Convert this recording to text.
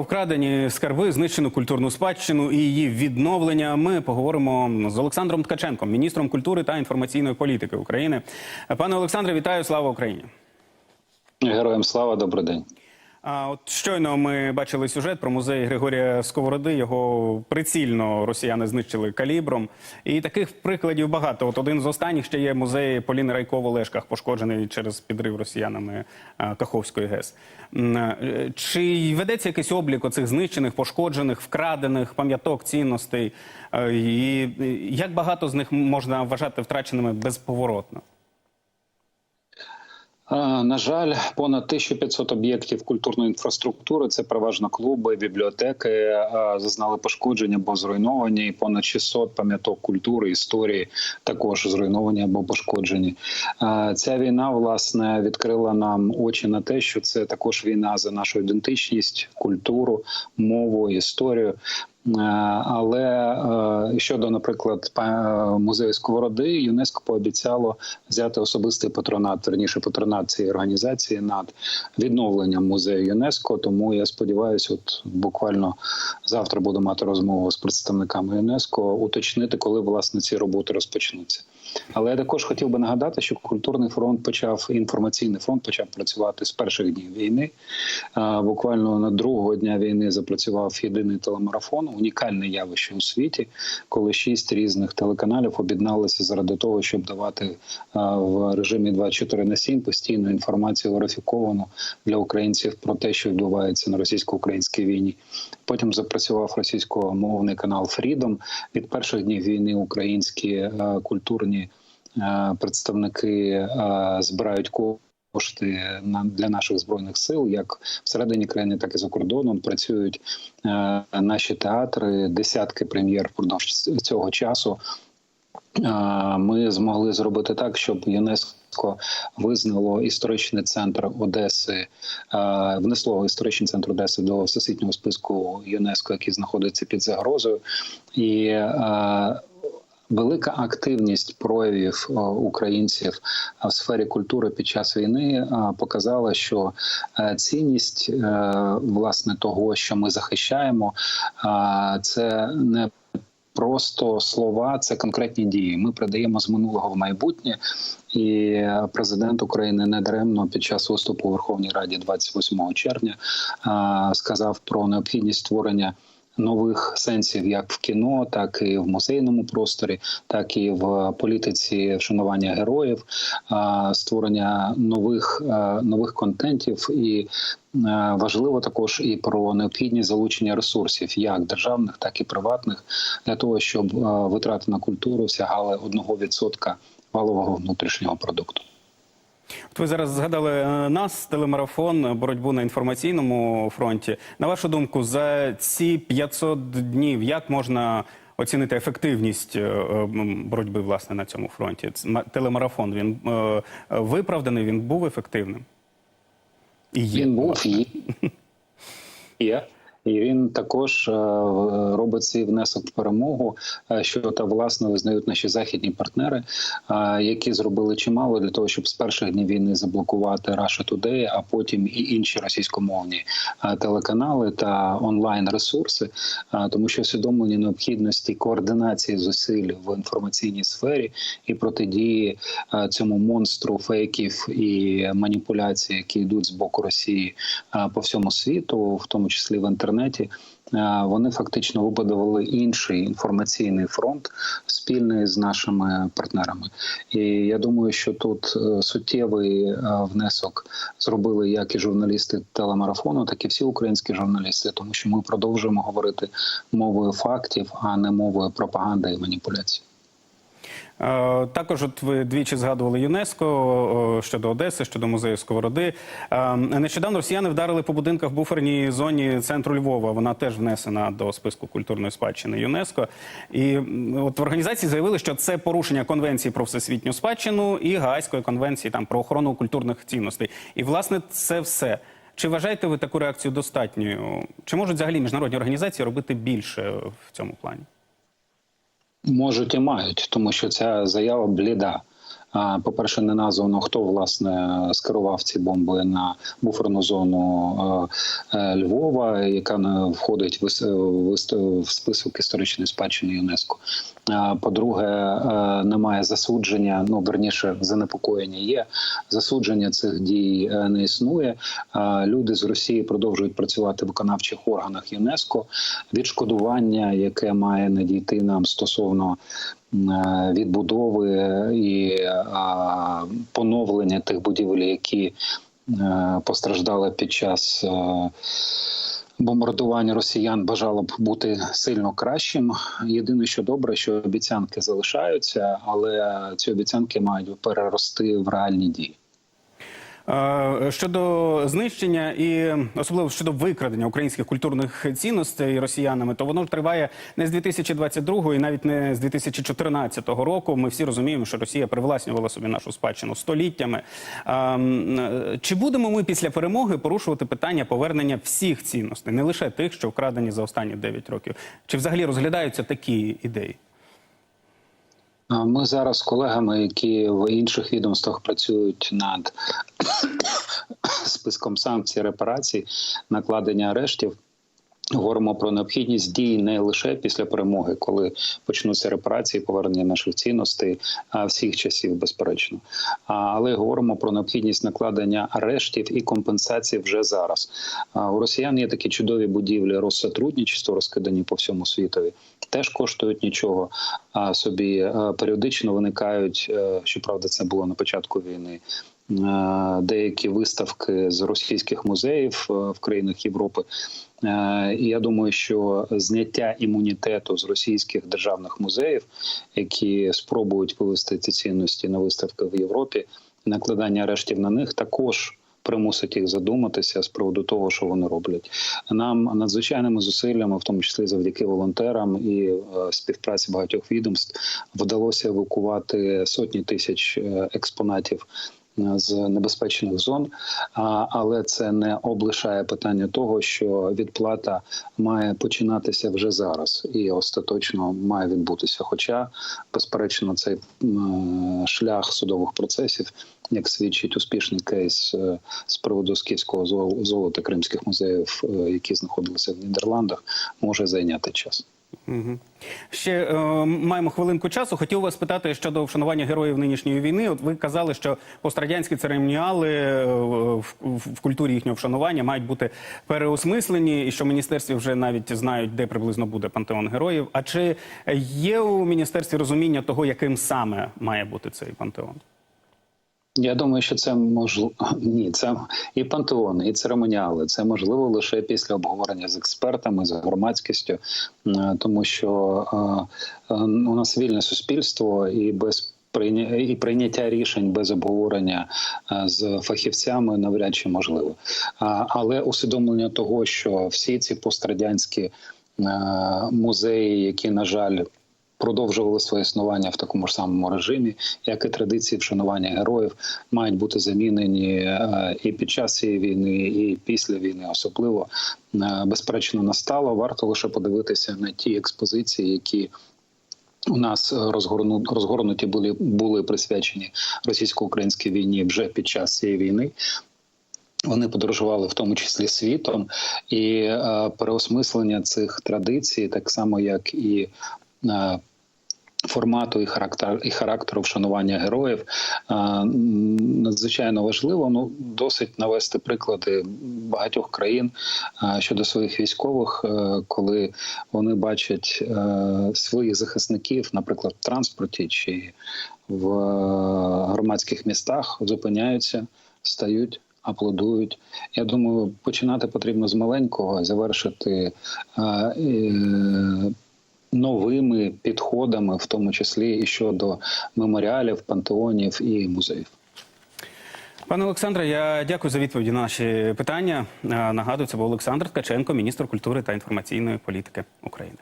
Вкрадені скарби, знищену культурну спадщину і її відновлення ми поговоримо з Олександром Ткаченком, міністром культури та інформаційної політики України. Пане Олександре, вітаю! Слава Україні! Героям слава, добрий день. А от щойно ми бачили сюжет про музей Григорія Сковороди. Його прицільно росіяни знищили калібром. І таких прикладів багато. От один з останніх ще є музей Поліни Райко в пошкоджений через підрив росіянами а, Каховської ГЕС. Е, Чи ведеться якийсь облік оцих знищених, пошкоджених, вкрадених пам'яток, цінностей? Е, і як багато з них можна вважати втраченими безповоротно? На жаль, понад 1500 об'єктів культурної інфраструктури це переважно клуби, бібліотеки зазнали пошкодження або зруйновані. І Понад 600 пам'яток культури, історії також зруйновані або пошкоджені. Ця війна власне відкрила нам очі на те, що це також війна за нашу ідентичність, культуру, мову, історію. Е, Але е, щодо, наприклад, музею Сковороди, ЮНЕСКО пообіцяло взяти особистий патронат, верніше патронат цієї організації над відновленням музею ЮНЕСКО. Тому я сподіваюся, от буквально завтра буду мати розмову з представниками ЮНЕСКО, уточнити, коли власне ці роботи розпочнуться. Але я також хотів би нагадати, що культурний фронт почав інформаційний фронт почав працювати з перших днів війни. Буквально на другого дня війни запрацював єдиний телемарафон, унікальне явище у світі, коли шість різних телеканалів об'єдналися заради того, щоб давати в режимі 24 на 7 постійну інформацію верифіковану для українців про те, що відбувається на російсько-українській війні. Потім запрацював російськомовний канал Freedom. Від перших днів війни українські культурні представники е, збирають кошти для наших збройних сил, як всередині країни, так і за кордоном. Працюють е, наші театри, десятки прем'єр впродовж цього часу. Е, Ми змогли зробити так, щоб ЮНЕСКО визнало історичний центр Одеси, е, внесло історичний центр Одеси до всесвітнього списку ЮНЕСКО, який знаходиться під загрозою, і е, Велика активність проявів е, українців в сфері культури під час війни е, показала, що е, цінність е, власне того, що ми захищаємо, е, це не Просто слова це конкретні дії. Ми передаємо з минулого в майбутнє, і президент України недаремно під час виступу у Верховній Раді 28 червня е, сказав про необхідність створення нових сенсів, як в кіно, так і в музейному просторі, так і в політиці вшанування героїв, створення нових нових контентів і. е, Важливо також і про необхідність залучення ресурсів, як державних, так і приватних, для того, щоб е, витрати на культуру сягали 1% валового внутрішнього продукту. От ви зараз згадали е, нас, телемарафон, боротьбу на інформаційному фронті. На вашу думку, за ці 500 днів як можна оцінити ефективність е, боротьби власне на цьому фронті? Телемарафон він е, виправданий, він був ефективним? І є. Він був власне. є. І він також е, робить свій внесок в перемогу, е, що та власне визнають наші західні партнери, е, які зробили чимало для того, щоб з перших днів війни заблокувати Russia Today, а потім і інші російськомовні телеканали та онлайн ресурси, тому що усвідомлення необхідності координації зусиль в інформаційній сфері і протидії цьому монстру фейків і маніпуляцій, які йдуть з боку Росії по всьому світу, в тому числі в інтернеті. Е, Вони фактично вибудували інший інформаційний фронт спільний з нашими партнерами. І я думаю, що тут е, суттєвий е, внесок зробили як і журналісти телемарафону, так і всі українські журналісти, тому що ми продовжуємо говорити мовою фактів, а не мовою пропаганди і маніпуляцій. Е, Також, от ви двічі згадували ЮНЕСКО щодо Одеси, щодо музею Сковороди. Е, Нещодавно росіяни вдарили по будинках в буферній зоні центру Львова. Вона теж внесена до списку культурної спадщини ЮНЕСКО. І от в організації заявили, що це порушення конвенції про всесвітню спадщину і Гаазької конвенції там про охорону культурних цінностей. І власне це все. Чи вважаєте ви таку реакцію достатньою? Чи можуть взагалі міжнародні організації робити більше в цьому плані? Можуть і мають, тому що ця заява бліда. А, По-перше, не названо, хто власне скерував ці бомби на буферну зону е, е, Львова, яка входить в список історичної спадщини ЮНЕСКО. По-друге, е, немає засудження. Ну верніше, занепокоєння є. Засудження цих дій е, не існує. Люди з Росії продовжують працювати в виконавчих органах ЮНЕСКо. Відшкодування, яке має надійти нам стосовно е, відбудови і е, поновлення тих будівель, які е, постраждали під час. е, Бомбардування росіян бажало б бути сильно кращим. Єдине, що добре, що обіцянки залишаються, але ці обіцянки мають перерости в реальні дії. Е, Щодо знищення і особливо щодо викрадення українських культурних цінностей росіянами, то воно триває не з 2022 і навіть не з 2014 року. Ми всі розуміємо, що Росія привласнювала собі нашу спадщину століттями. Е, м, е, Чи будемо ми після перемоги порушувати питання повернення всіх цінностей, не лише тих, що вкрадені за останні 9 років? Чи взагалі розглядаються такі ідеї? Ми зараз з колегами, які в інших відомствах працюють над списком санкцій, репарацій, накладення арештів. Говоримо про необхідність дій не лише після перемоги, коли почнуться репарації, повернення наших цінностей всіх часів, безперечно. Але говоримо про необхідність накладення арештів і компенсацій вже зараз. У росіян є такі чудові будівлі розсотрудничества, розкидані по всьому світові, теж коштують нічого. Собі періодично виникають. е, Щоправда, це було на початку війни. Е, Деякі виставки з російських музеїв е, в країнах Європи. Е, І я думаю, що зняття імунітету з російських державних музеїв, які спробують вивести ці цінності на виставки в Європі, накладання арештів на них також. Примусить їх задуматися з приводу того, що вони роблять. Нам надзвичайними зусиллями, в тому числі завдяки волонтерам і співпраці багатьох відомств, вдалося евакувати сотні тисяч експонатів з небезпечних зон. Але це не облишає питання того, що відплата має починатися вже зараз і остаточно має відбутися. Хоча, безперечно, цей шлях судових процесів, як свідчить успішний кейс е, з приводу скіфського золота кримських музеїв, е, які знаходилися в Нідерландах, може зайняти час. Ще е, маємо хвилинку часу. Хотів вас питати щодо вшанування героїв нинішньої війни. От ви казали, що пострадянські церемоніали е, в, в, в культурі їхнього вшанування мають бути переосмислені, і що в міністерстві вже навіть знають, де приблизно буде пантеон героїв. А чи є у міністерстві розуміння того, яким саме має бути цей пантеон? Я думаю, що це можливо ні, це і пантеони, і церемоніали. Це можливо лише після обговорення з експертами, з громадськістю, Е, тому що е, е, у нас вільне суспільство і без і прийняття рішень без обговорення з фахівцями навряд чи можливо. Але усвідомлення того, що всі ці пострадянські музеї, які на жаль продовжували своє існування в такому ж самому режимі, як і традиції вшанування героїв, мають бути замінені е, і під час цієї війни, і після війни, особливо е, безперечно настало. Варто лише подивитися на ті експозиції, які. У нас розгорну розгорнуті були були присвячені російсько-українській війні вже під час цієї війни. Вони подорожували в тому числі світом, і е, переосмислення цих традицій, так само як і формату і характер і характеру вшанування героїв е, надзвичайно важливо. Ну досить навести приклади багатьох країн е, щодо своїх військових, е, коли вони бачать е, своїх захисників, наприклад, в транспорті чи в е, громадських містах, зупиняються, стають. Аплодують. Я думаю, починати потрібно з маленького, завершити е, е, новими підходами, в тому числі і щодо меморіалів, пантеонів і музеїв. Пане Олександре, я дякую за відповіді на наші питання. Е, Нагадую, це був Олександр Ткаченко, міністр культури та інформаційної політики України.